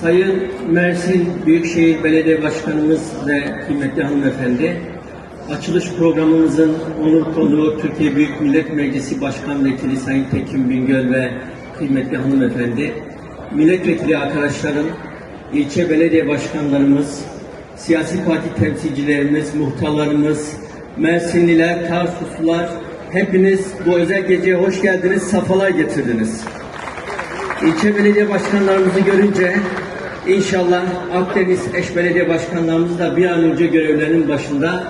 Sayın Mersin Büyükşehir Belediye Başkanımız ve kıymetli hanımefendi, açılış programımızın onur konuğu Türkiye Büyük Millet Meclisi Başkan Vekili Sayın Tekin Bingöl ve kıymetli hanımefendi, milletvekili arkadaşlarım, ilçe belediye başkanlarımız, siyasi parti temsilcilerimiz, muhtarlarımız, Mersinliler, Tarsuslular, hepiniz bu özel geceye hoş geldiniz, safalar getirdiniz. İlçe belediye başkanlarımızı görünce inşallah Akdeniz eş belediye başkanlarımız da bir an önce görevlerinin başında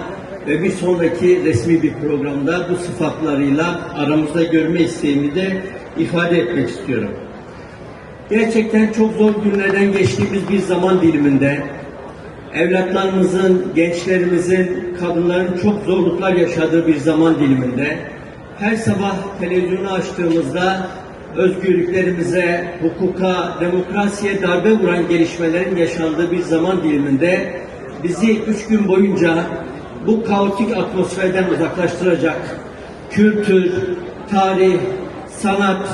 ve bir sonraki resmi bir programda bu sıfatlarıyla aramızda görme isteğimi de ifade etmek istiyorum. Gerçekten çok zor günlerden geçtiğimiz bir zaman diliminde evlatlarımızın, gençlerimizin, kadınların çok zorluklar yaşadığı bir zaman diliminde her sabah televizyonu açtığımızda özgürlüklerimize, hukuka, demokrasiye darbe vuran gelişmelerin yaşandığı bir zaman diliminde bizi üç gün boyunca bu kaotik atmosferden uzaklaştıracak kültür, tarih, sanat,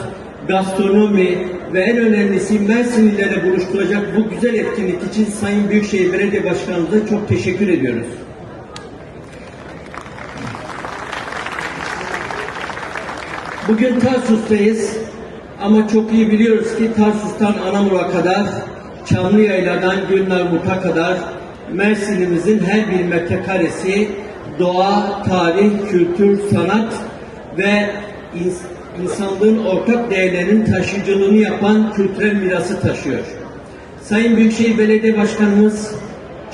gastronomi ve en önemlisi Mersinlilerle buluşturacak bu güzel etkinlik için Sayın Büyükşehir Belediye Başkanımıza çok teşekkür ediyoruz. Bugün Tarsus'tayız ama çok iyi biliyoruz ki Tarsus'tan Anamur'a kadar, Çamlıyayla'dan Gülnarmut'a kadar Mersin'imizin her bir metrekaresi doğa, tarih, kültür, sanat ve ins- insanlığın ortak değerlerinin taşıyıcılığını yapan kültürel mirası taşıyor. Sayın Büyükşehir Belediye Başkanımız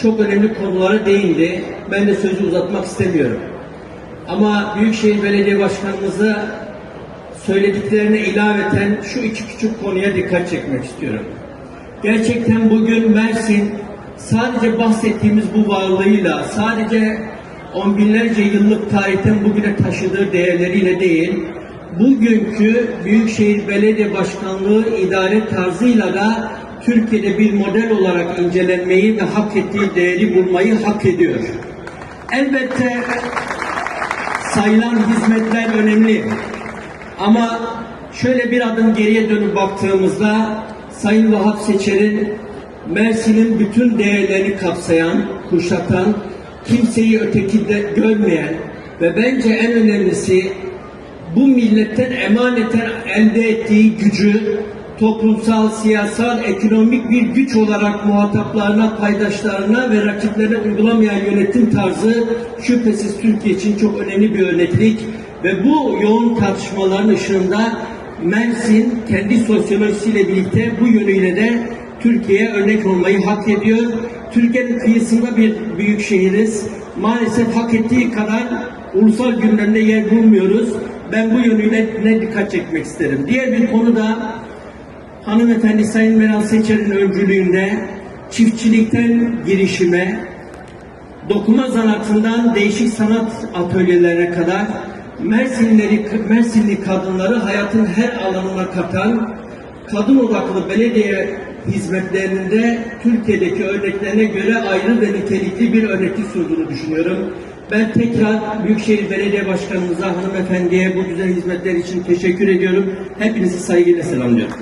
çok önemli konulara değindi. Ben de sözü uzatmak istemiyorum. Ama Büyükşehir Belediye Başkanımıza söylediklerine ilaveten şu iki küçük konuya dikkat çekmek istiyorum. Gerçekten bugün Mersin sadece bahsettiğimiz bu varlığıyla, sadece on binlerce yıllık tarihten bugüne taşıdığı değerleriyle değil, bugünkü Büyükşehir Belediye Başkanlığı idare tarzıyla da Türkiye'de bir model olarak incelenmeyi ve hak ettiği değeri bulmayı hak ediyor. Elbette sayılan hizmetler önemli. Ama şöyle bir adım geriye dönüp baktığımızda Sayın Vahap Seçer'in Mersin'in bütün değerlerini kapsayan, kuşatan, kimseyi ötekide görmeyen ve bence en önemlisi bu milletten emaneten elde ettiği gücü toplumsal, siyasal, ekonomik bir güç olarak muhataplarına, paydaşlarına ve rakiplerine uygulamayan yönetim tarzı şüphesiz Türkiye için çok önemli bir örneklik ve bu yoğun tartışmaların ışığında Mersin kendi sosyolojisiyle birlikte bu yönüyle de Türkiye'ye örnek olmayı hak ediyor. Türkiye'nin kıyısında bir büyük şehiriz. Maalesef hak ettiği kadar ulusal gündemde yer bulmuyoruz. Ben bu yönüyle ne dikkat çekmek isterim. Diğer bir konu da hanımefendi Sayın Meral Seçer'in öncülüğünde çiftçilikten girişime, dokuma sanatından değişik sanat atölyelerine kadar Mersinleri, Mersinli kadınları hayatın her alanına katan kadın odaklı belediye hizmetlerinde Türkiye'deki örneklerine göre ayrı ve nitelikli bir örneklik sunduğunu düşünüyorum. Ben tekrar Büyükşehir Belediye Başkanımıza, hanımefendiye bu güzel hizmetler için teşekkür ediyorum. Hepinizi saygıyla selamlıyorum.